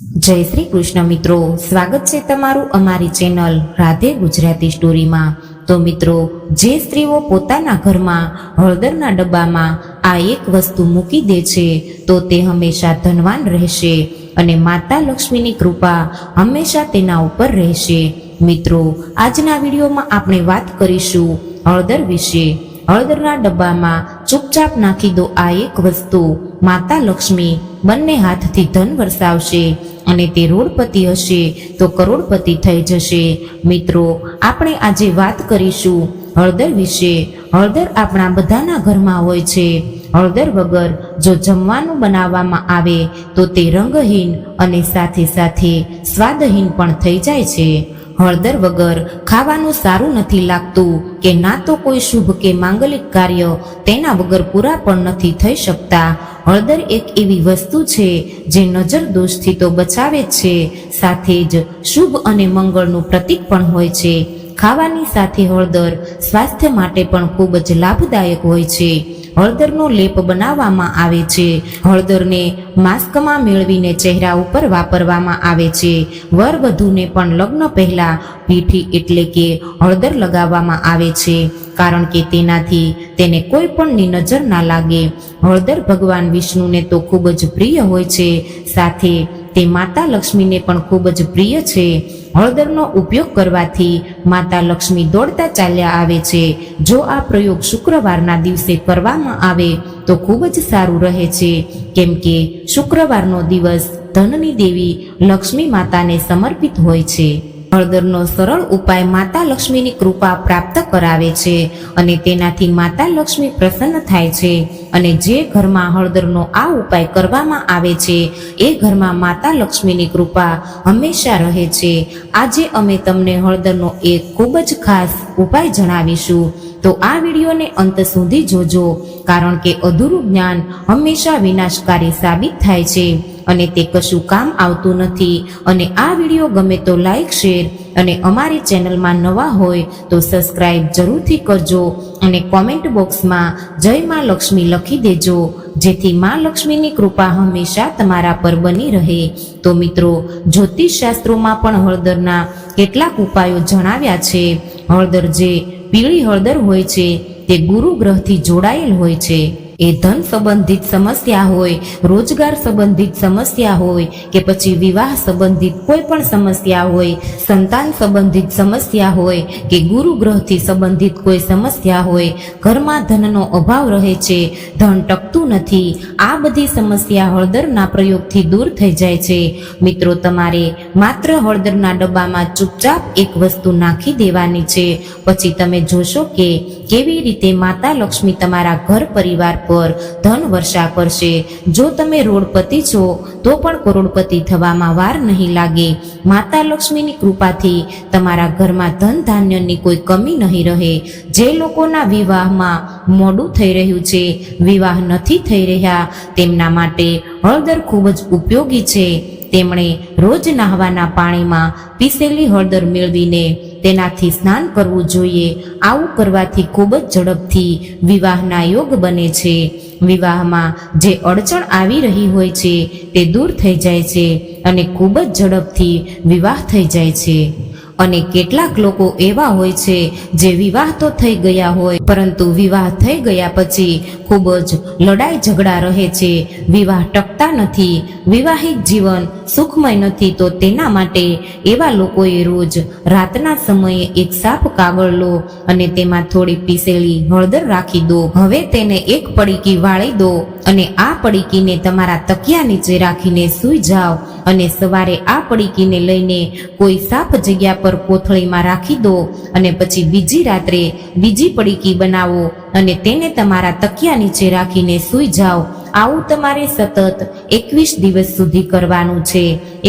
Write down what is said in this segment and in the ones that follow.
જય શ્રી કૃષ્ણ મિત્રો. સ્વાગત છે તમારું અમારી ચેનલ રાધે ગુજરાતી સ્ટોરીમાં. તો મિત્રો, જે સ્ત્રીઓ પોતાના ઘરમાં હળદરના ડબ્બામાં આ એક વસ્તુ મૂકી દે છે, તો તે હંમેશા ધનવાન રહેશે અને માતા લક્ષ્મીની કૃપા હંમેશા તેના ઉપર રહેશે. મિત્રો, આજના વિડીયોમાં આપણે વાત કરીશું હળદર વિશે. હળદરના ડબ્બામાં ચૂપચાપ નાખી દો આ એક વસ્તુ. માતા લક્ષ્મી બંને હાથથી ધન વરસાવશે. અને તે રોડપતિ હશે તો કરોડપતિ થઈ જશે. મિત્રો, આપણે આજે વાત કરીશું હળદર વિશે. હળદર આપણા બધાના ઘરમાં હોય છે. હળદર વગર જો જમવાનું બનાવવામાં આવે તો તે રંગહીન અને સાથે સાથે સ્વાદહીન પણ થઈ જાય છે. હળદર વગર ખાવાનું સારું નથી લાગતું કે ના તો કોઈ શુભ કે માંગલિક કાર્ય તેના વગર પૂરા પણ નથી થઈ શકતા. હળદર એક એવી વસ્તુ છે જે નજર દોષથી તો બચાવે છે, સાથે જ શુભ અને મંગળનું પ્રતીક પણ હોય છે. ખાવાની સાથે હળદર સ્વાસ્થ્ય માટે પણ ખૂબ જ લાભદાયક હોય છે. હળદરનો લેપ બનાવવામાં આવે છે. હળદરને માસ્કમાં મેળવીને ચહેરા ઉપર વાપરવામાં આવે છે. વર વધુને પણ લગ્ન પહેલા પીઠી એટલે કે હળદર લગાવવામાં આવે છે. કારણ કે તેનાથી તેને કોઈ પણની નજર ના લાગે. હળદર ભગવાન વિષ્ણુને તો ખૂબ જ પ્રિય હોય છે. સાથે તે માતા લક્ષ્મીને પણ ખૂબ જ પ્રિય છે. હળદરનો ઉપયોગ કરવાથી માતા લક્ષ્મી દોડતા ચાલ્યા આવે છે. જો આ પ્રયોગ શુક્રવારના દિવસે કરવામાં આવે, તો ખૂબ જ સારું રહે છે. કેમ કે શુક્રવારનો દિવસ ધનની દેવી લક્ષ્મી માતાને સમર્પિત હોય છે. હળદરનો સરળ ઉપાય માતા લક્ષ્મીની કૃપા પ્રાપ્ત કરાવે છે અને તેનાથી માતા લક્ષ્મી પ્રસન્ન થાય છે. અને જે ઘરમાં હળદરનો આ ઉપાય કરવામાં આવે છે, એ ઘરમાં માતા લક્ષ્મીની કૃપા હંમેશા રહે છે. આજે અમે તમને હળદરનો એક ખૂબ જ ખાસ ઉપાય જણાવીશું. તો આ વિડીયોને અંત સુધી જોજો, કારણ કે અધૂરું જ્ઞાન હંમેશા વિનાશકારી સાબિત થાય છે અને તે કશું કામ આવતું નથી. અને આ વીડિયો ગમે તો લાઈક શેર અને અમારી ચેનલમાં નવા હોય તો સબસ્ક્રાઇબ જરૂરથી કરજો અને કોમેન્ટ બોક્સમાં જય માં લક્ષ્મી લખી દેજો, જેથી માં લક્ષ્મીની કૃપા હંમેશા તમારા પર બની રહે. તો મિત્રો, જ્યોતિષ શાસ્ત્રોમાં પણ હળદરના કેટલાક ઉપાયો જણાવ્યા છે. હળદર જે પીળી હળદર હોય છે તે ગુરુ ગ્રહથી જોડાયેલ હોય છે. એ ધન સંબંધિત સમસ્યા હોય, રોજગાર સંબંધિત સમસ્યા હોય કે પછી વિવાહ સંબંધિત કોઈ પણ સમસ્યા હોય, સંતાન સંબંધિત સમસ્યા હોય કે ગુરુ ગ્રહથી સંબંધિત કોઈ સમસ્યા હોય, ઘરમાં ધનનો અભાવ રહે છે, ધન ટકતું નથી, આ બધી સમસ્યા હળદરના પ્રયોગથી દૂર થઈ જાય છે. મિત્રો, તમારે માત્ર હળદરના ડબ્બામાં ચૂપચાપ એક વસ્તુ નાખી દેવાની છે. પછી તમે જોશો કે કેવી રીતે માતા લક્ષ્મી તમારા ઘર પરિવાર પર ધન વર્ષા કરશે? જો તમે રોડપતિ છો, તો પણ કરોડપતિ થવામાં વાર નહીં લાગે. માતા લક્ષ્મીની કૃપાથી તમારા ઘરમાં ધન ધાન્યની કોઈ કમી નહીં રહે. જે લોકોના વિવાહમાં મોડું થઈ રહ્યું છે, વિવાહ નથી થઈ રહ્યા, તેમના માટે હળદર ખૂબ જ ઉપયોગી છે. તેમણે રોજ નાહવાના પાણીમાં પીસેલી હળદર મેળવીને તેનાથી સ્નાન કરવું જોઈએ. આવું કરવાથી ખૂબ જ ઝડપથી વિવાહના યોગ બને છે. વિવાહમાં જે અડચણ આવી રહી હોય છે, તે દૂર થઈ જાય છે અને ખૂબ જ ઝડપથી વિવાહ થઈ જાય છે. અને કેટલાક લોકો એવા હોય છે જે વિવાહ તો થઈ ગયા હોય, પરંતુ વિવાહ થઈ ગયા પછી ખૂબ જ લડાઈ ઝઘડા રહે છે. વિવાહ ટકતા નથી. વિવાહિત જીવન સુખમય નથી તો તેના માટે એવા લોકોએ રોજ રાતના સમયે એક સાફ કાગળ લો અને તેમાં થોડી પીસેલી હળદર રાખી દો. હવે તેને એક પડીકી વાળી દો. અને આ પડીકીને તમારા તકિયા નીચે રાખીને સૂઈ જાઓ અને સવારે આ પડીકીને લઈને કોઈ સાફ જગ્યા પર કોથળીમાં રાખી દો અને પછી બીજી રાત્રે બીજી પડીકી બનાવો અને તેને તમારા તકિયા નીચે રાખીને સૂઈ જાઓ. આવું તમારે સતત એકવીસ દિવસ સુધી કરવાનું છે.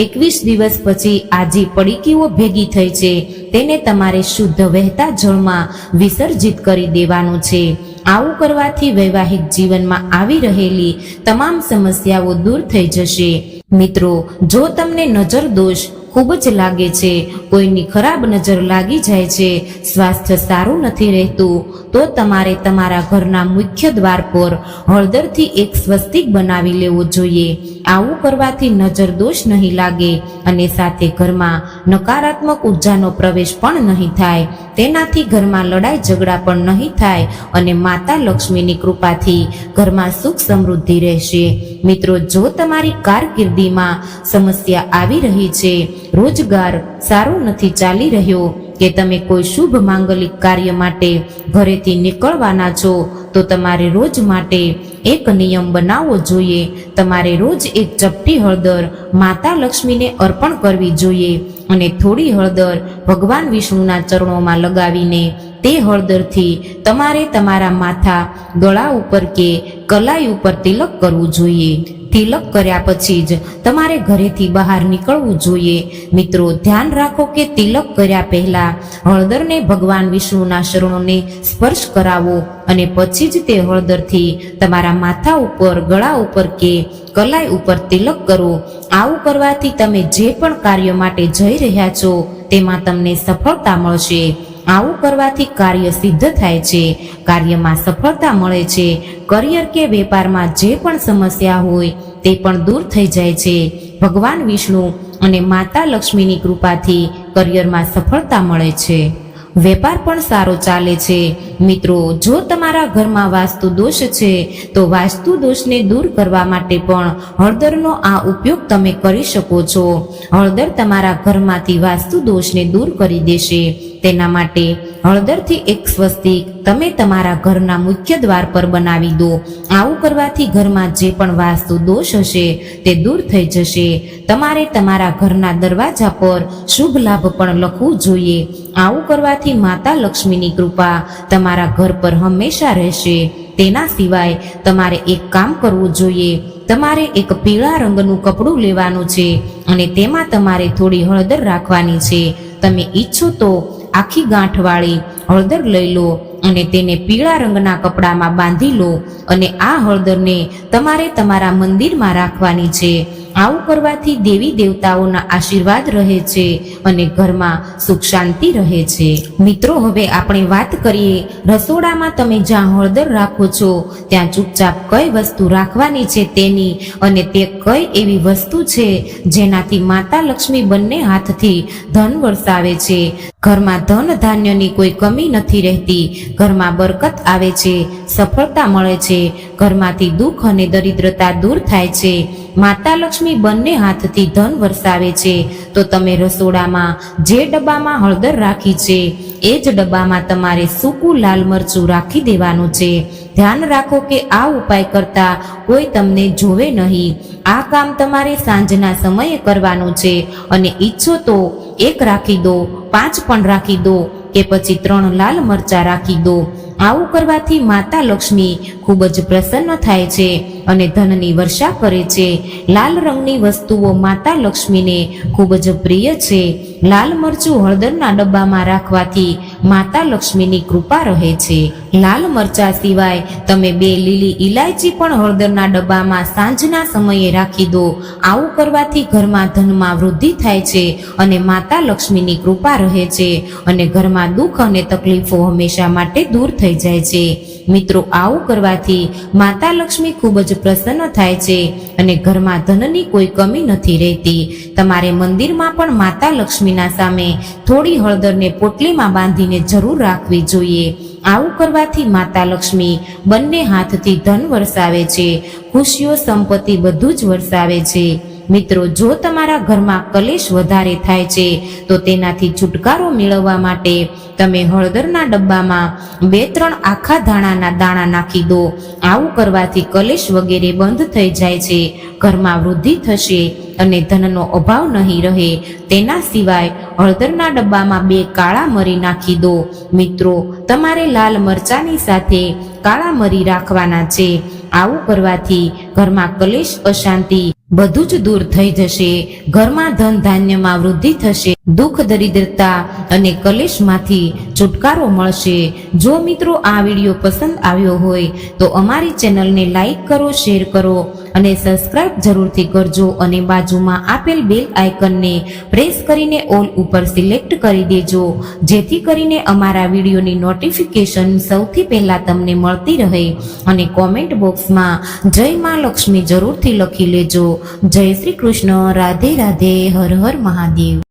એકવીસ દિવસ પછી આ જે પડીકીઓ ભેગી થઈ છે, તેને તમારે શુદ્ધ વહેતા જળમાં વિસર્જિત કરી દેવાનું છે. આવું કરવાથી વૈવાહિક જીવનમાં આવી રહેલી તમામ સમસ્યાઓ દૂર થઈ જશે. મિત્રો, જો તમને નજર દોષ ખૂબ જ લાગે છે, કોઈની ખરાબ નજર લાગી જાય છે, સ્વાસ્થ્ય સારું નથી રહેતું, તો તમારે તમારા ઘરના મુખ્ય દ્વાર પર હળદરથી એક સ્વસ્તિક બનાવી લેવો જોઈએ. આવું કરવાથી નજર દોષ નહીં લાગે અને સાથે ઘરમાં નકારાત્મક ઉર્જાનો પ્રવેશ પણ નહીં થાય. તેનાથી ઘરમાં લડાઈ ઝઘડા પણ નહીં થાય અને માતા લક્ષ્મીની કૃપાથી ઘરમાં સુખ સમૃદ્ધિ રહેશે. મિત્રો, જો તમારી કારકિર્દીમાં સમસ્યા આવી રહી છે, રોજગાર સારો નથી ચાલી રહ્યો, કે તમે કોઈ શુભ માંગલિક કાર્ય માટે ઘરેથી નીકળવાના છો, તો તમારે રોજ માટે એક નિયમ બનાવવો જોઈએ. તમારે રોજ એક ચપટી હળદર માતા લક્ષ્મીને અર્પણ કરવી જોઈએ. અને થોડી હળદર ભગવાન વિષ્ણુના ચરણોમાં લગાવીને તે હળદરથી તમારે તમારા માથા, ગળા ઉપર કે કલાઈ ઉપર તિલક કરવું જોઈએ. તિલક કર્યા પછી જ તમારે ઘરેથી બહાર નીકળવું જોઈએ. મિત્રો, ધ્યાન રાખો કે તિલક કર્યા પહેલા હળદરને ભગવાન વિષ્ણુના શરણોને સ્પર્શ કરાવો અને પછી જ તે હળદરથી તમારા માથા ઉપર, ગળા ઉપર કે કલાઈ ઉપર તિલક કરો. આવું કરવાથી તમે જે પણ કાર્ય માટે જઈ રહ્યા છો તેમાં તમને સફળતા મળશે. આવું કરવાથી કાર્ય સિદ્ધ થાય છે, કાર્યમાં સફળતા મળે છે. કરિયર કે વેપારમાં જે પણ સમસ્યા હોય તે પણ દૂર થઈ જાય છે. ભગવાન વિષ્ણુ અને માતા લક્ષ્મીની કૃપાથી કરિયરમાં સફળતા મળે છે. વેપાર પણ સારો ચાલે છે. મિત્રો, જો તમારા ઘરમાં વાસ્તુ દોષ છે, તો વાસ્તુ દોષને દૂર કરવા માટે પણ હળદરનો આ ઉપયોગ તમે કરી શકો છો. હળદર તમારા ઘરમાંથી વાસ્તુ દોષને દૂર કરી દેશે. તેના માટે હળદરથી એક સ્વસ્તિક તમે તમારા ઘરના મુખ્ય દ્વાર પર બનાવી દો. આવું કરવાથી ઘરમાં જે પણ વાસ્તુ દોષ હશે, તે દૂર થઈ જશે. તમારે તમારા ઘરના દરવાજા પર શુભ લાભ પણ લખવું જોઈએ. આવું કરવાથી માતા લક્ષ્મીની કૃપા તમારા ઘર પર હંમેશા રહેશે. તેના સિવાય તમારે એક કામ કરવું જોઈએ. તમારે એક પીળા રંગનું કપડું લેવાનું છે અને તેમાં તમારે થોડી હળદર રાખવાની છે. તમે ઈચ્છો તો આખી ગાંઠવાળી હળદર લઈ લો અને તેને પીળા રંગના કપડામાં બાંધી લો અને આ હળદરને તમારે તમારા મંદિરમાં રાખવાની છે. આવું કરવાથી દેવી દેવતાઓના આશીર્વાદ રહે છે અને ઘરમાં સુખ શાંતિ રહે છે. મિત્રો, હવે આપણે વાત કરીએ, રસોડામાં તમે જ્યાં હળદર રાખો છો, ત્યાં ચૂપચાપ કઈ વસ્તુ રાખવાની છે તેની અને તે કઈ એવી વસ્તુ છે જેનાથી માતા લક્ષ્મી બંને હાથથી ધન વરસાવે છે? ઘરમાં ધન ધાન્યની કોઈ કમી નથી રહેતી. ઘરમાં બરકત આવે છે, સફળતા મળે છે. ઘરમાંથી દુઃખ અને દરિદ્રતા દૂર થાય છે. માતા લક્ષ્મી બંને હાથથી ધન વરસાવે છે. તો તમે રસોડામાં જે ડબ્બામાં હળદર રાખી છે, એ જ ડબ્બામાં તમારે સૂકું લાલ મરચું રાખી દેવાનું છે. ધ્યાન રાખો કે આ ઉપાય કરતા કોઈ તમને જોવે નહીં. આ કામ તમારે સાંજના સમયે કરવાનું છે. અને ઈચ્છો તો એક રાખી દો, પાંચ પણ રાખી દો કે પછી ત્રણ લાલ મરચા રાખી દો. આવું કરવાથી માતા લક્ષ્મી ખૂબ જ પ્રસન્ન થાય છે અને ધનની વર્ષા કરે છે. લાલ રંગની વસ્તુઓ માતા લક્ષ્મીને ખૂબ જ પ્રિય છે. લાલ મરચું હળદરના ડબ્બામાં રાખવાથી માતા લક્ષ્મીની કૃપા રહે છે. લાલ મરચા સિવાય તમે બે લીલી ઇલાયચી પણ હળદરના ડબ્બામાં સાંજના સમયે રાખી દો. આવું કરવાથી ઘરમાં ધનમાં વૃદ્ધિ થાય છે અને માતા લક્ષ્મીની કૃપા રહે છે અને ઘરમાં દુઃખ અને તકલીફો હંમેશા માટે દૂર થઈ જાય છે. મિત્રો, આવું કરવાથી માતા લક્ષ્મી ખૂબ જ પ્રસન્ન થાય છે અને ઘરમાં ધનની કોઈ કમી નથી રહેતી. તમારે મંદિરમાં પણ માતા લક્ષ્મીના સામે થોડી હળદરને પોટલીમાં બાંધીને જરૂર રાખવી જોઈએ. આવું કરવાથી માતા લક્ષ્મી બંને હાથથી ધન વરસાવે છે. ખુશીઓ, સંપત્તિ બધું જ વરસાવે છે. મિત્રો, જો તમારા ઘરમાં કલેશ વધારે થાય છે, તો તેનાથી છુટકારો મેળવવા માટે તમે હળદરના ડબ્બામાં બે ત્રણ આખા ધાણાના દાણા નાખી દો. આવું કરવાથી કલેશ વગેરે બંધ થઈ જાય છે, ઘરમાં વૃદ્ધિ થશે અને ધનનો અભાવ નહીં રહે. તેના સિવાય હળદરના ડબ્બામાં બે કાળા મરી નાખી દો. મિત્રો, તમારે લાલ મરચાની સાથે કાળા મરી રાખવાના છે. આવું કરવાથી ઘરમાં કલેશ અશાંતિ બધું જ દૂર થઈ જશે. ઘરમાં ધન ધાન્યમાં વૃદ્ધિ થશે. દુઃખ, દરિદ્રતા અને કલેશમાંથી છુટકારો મળશે. જો મિત્રો આ વીડિયો પસંદ આવ્યો હોય તો અમારી ચેનલને લાઈક કરો, શેર કરો અને સબસ્ક્રાઇબ જરૂરથી કરજો અને બાજુમાં આપેલ બેલ આઇકનને પ્રેસ કરીને ઓલ ઉપર સિલેક્ટ કરી દેજો. જેથી કરીને અમારા વિડીયોની નોટિફિકેશન સૌથી પહેલાં તમને મળતી રહે. અને કોમેન્ટ બોક્સમાં જય મા લક્ષ્મી જરૂરથી લખી લેજો. જય શ્રી કૃષ્ણ, રાધે રાધે, હર હર મહાદેવ.